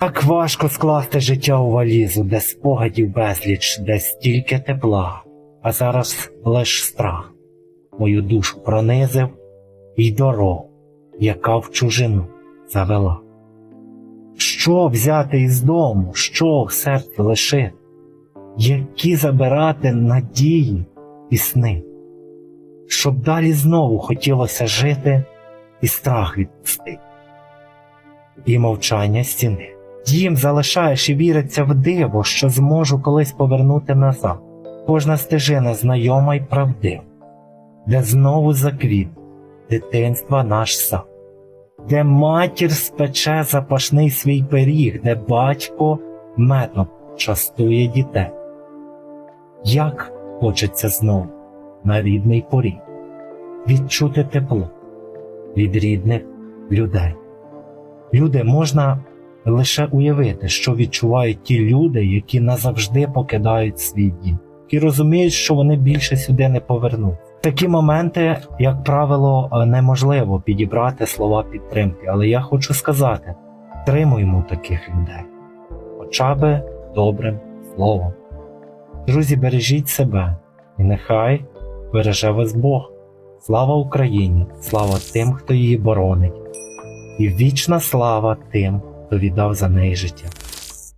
Так важко скласти життя у валізу, де спогадів безліч, де стільки тепла, а зараз лиш страх мою душу пронизив і дорогу, яка в чужину завела. Що взяти із дому, що в серці лишити, які забирати надії і сни, щоб далі знову хотілося жити і страх відпустити, і мовчання стіни. Дім залишаєш і віриться в диво, що зможу колись повернути назад. Кожна стежина знайома й правдива, де знову заквіт дитинства наш сад, де матір спече запашний свій пиріг, де батько медом частує дітей. Як хочеться знову на рідний поріг відчути тепло від рідних людей. Люди можна лише уявити, що відчувають ті люди, які назавжди покидають свій дім, і розуміють, що вони більше сюди не повернуться. Такі моменти, як правило, неможливо підібрати слова підтримки, але я хочу сказати: тримуємо таких людей, хоча би добрим словом. Друзі, бережіть себе, і нехай береже вас Бог. Слава Україні! Слава тим, хто її боронить, і вічна слава тим, хто віддав за неї життя.